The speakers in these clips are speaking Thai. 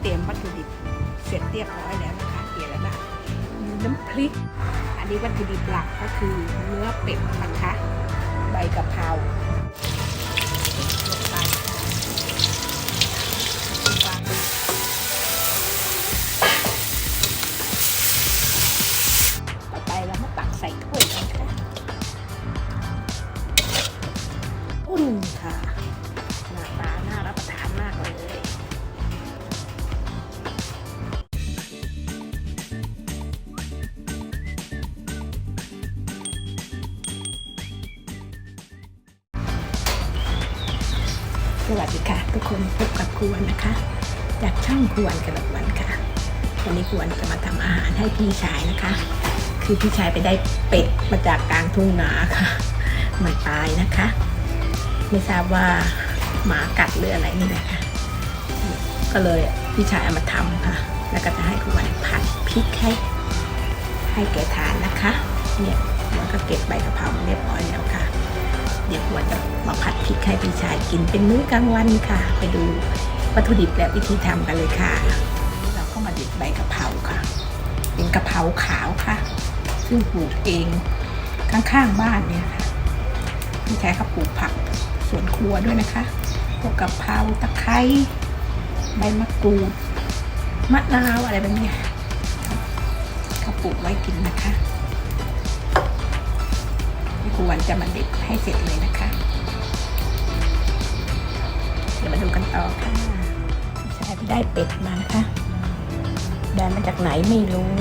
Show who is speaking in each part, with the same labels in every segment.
Speaker 1: เตรียมวัตถุดิบเสร็จเรียบร้อยแล้วนะคะเดี๋ยวแล้วนะมีน้ำพริก อันนี้วัตถุดิบหลักก็คือเนื้อเป็ดนะคะ ใบกะเพราลงไปวางต่อไปเรามาตักใส่ถ้วยกันค่ะอุ่นค่ะ สวัสดีค่ะ ทุกคนพบกับครวนนะคะ จากช่องครวนกระดกวันค่ะ วันนี้ครวนจะมาทำอาหารให้พี่ชายนะคะ คือพี่ชายไปได้เป็ดมาจากกลางทุ่งนาค่ะ มันตายนะคะ ไม่ทราบว่าหมากัดหรืออะไรนี่แหละค่ะก็เลยพี่ชายเอามาทำค่ะ แล้วก็จะให้คุณวันผัดพริกให้ให้แกทานนะคะ เนี่ยมันก็เก็บใบกะเพราเรียบร้อยแล้วค่ะ เดี๋ยววันจะมาผัดพริกให้พี่ชายกินเป็นมื้อกลางวันค่ะ ไปดูวัตถุดิบและวิธีทำกันเลยค่ะเราก็มาดิบใบกะเพราค่ะ เป็นกะเพราขาวค่ะ ซึ่งปลูกเองข้างๆบ้านเนี่ยค่ะพี่ชายเขาปลูกผักสวนครัวด้วยนะคะพวกกะเพราตะไคร้ใบมะกรูดมะนาวอะไรแบบนี้เขาปลูกไว้กินนะคะ ควรจะมาเด็ดให้เสร็จเลยนะคะ เดี๋ยวมาดูกันต่อค่ะพี่ไปได้เป็ดมานะคะ ได้มาจากไหนไม่รู้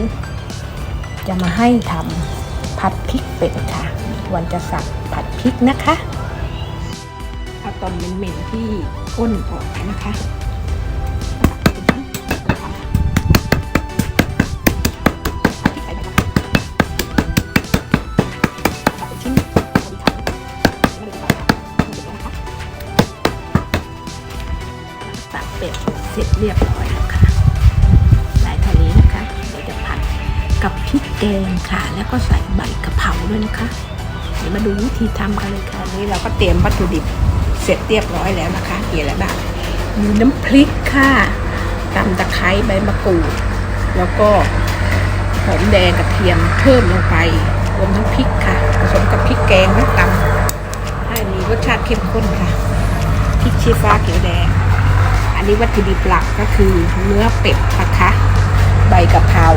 Speaker 1: จะมาให้ทำผัดพริกเป็ดค่ะวันจะสั่งผัดพริกนะคะเอาตอนเหม็นๆที่ก้นออกนะคะ เป็ดเสร็จเรียบร้อยแล้วค่ะได้เท่านี้นะคะเดี๋ยวจะผัดกับพริกแกงค่ะ แล้วก็ใส่ใบกะเพราด้วยนะคะ เดี๋ยวมาดูวิธีทำกันเลยค่ะนี่เราก็เตรียมวัตถุดิบเสร็จเรียบร้อยแล้วนะคะเกี่ยวแล้วบ้างมีน้ำพริกค่ะตำตะไคร้ใบมะกรูด แล้วก็หอมแดงกระเทียมเพิ่มลงไปรวมทั้งพริกค่ะ ผสมกับพริกแกงนะตำให้มีรสชาติเข้มข้นค่ะพริกชี้ฟ้าเขียวแดง อันนี้วัตถุดิบหลักก็คือเนื้อเป็ดนะคะ ใบกะเพรา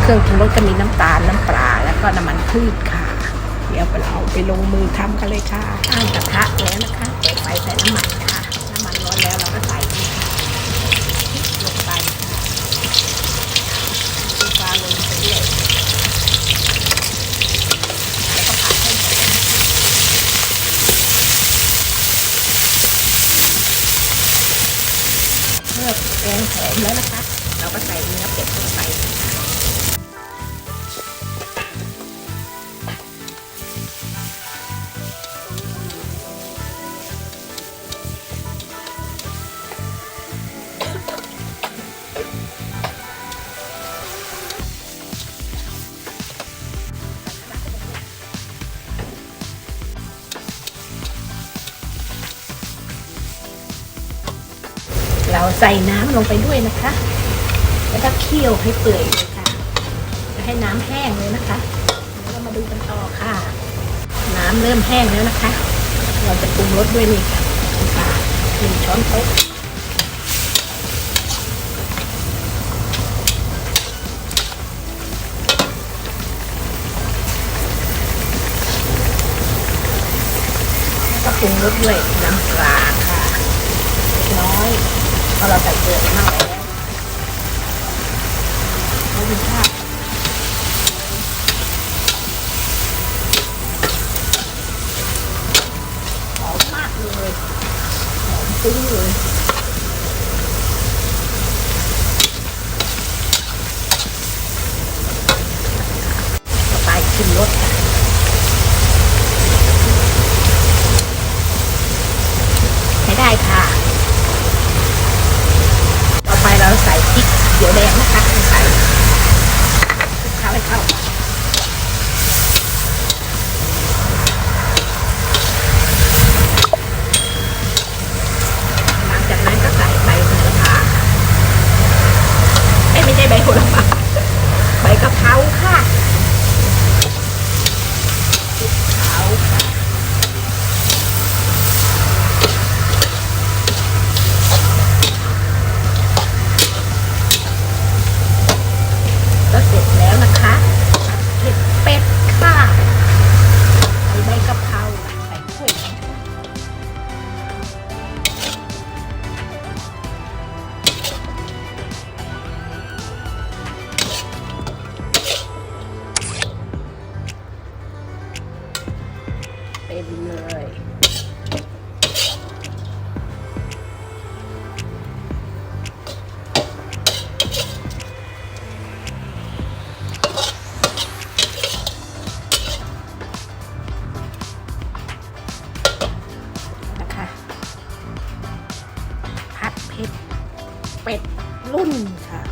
Speaker 1: เครื่องปรุงรสก็มีน้ำตาลน้ำปลาแล้วก็น้ำมันพืชค่ะ เดี๋ยวเราไปลงมือทำกันเลยค่ะตั้งกระทะแล้วนะคะเปิดไฟใส่น้ำมันค่ะ น้ำมันร้อนแล้วเราก็ใส่นี่ค่ะพริกลงไปค่ะดูฟ้าลงไปเรื่อยแล้วก็ผัดให้หอมเมื่อแกงหอมแล้วนะคะ เราก็ใส่ เนื้อเป็ดลงไปเราใส่น้ำลงไปด้วยนะคะ แล้วก็เคี่ยวให้เปื่อยเลยค่ะ ให้น้ำแห้งเลยนะคะ แล้วเรามาดูกันต่อค่ะ น้ำเริ่มแห้งแล้วนะคะ เราจะปรุงรสด้วยนี่ค่ะค่ะหนึ่งช้อนโต๊ะแล้วก็ปรุงรสด้วยน้ำปลาค่ะน้อยเพราะเราใส่เกลือมากแล้ว ไม่มีค่าหอมมากเลยหอมฟุ้งเลย เป็ดรุ่นค่ะ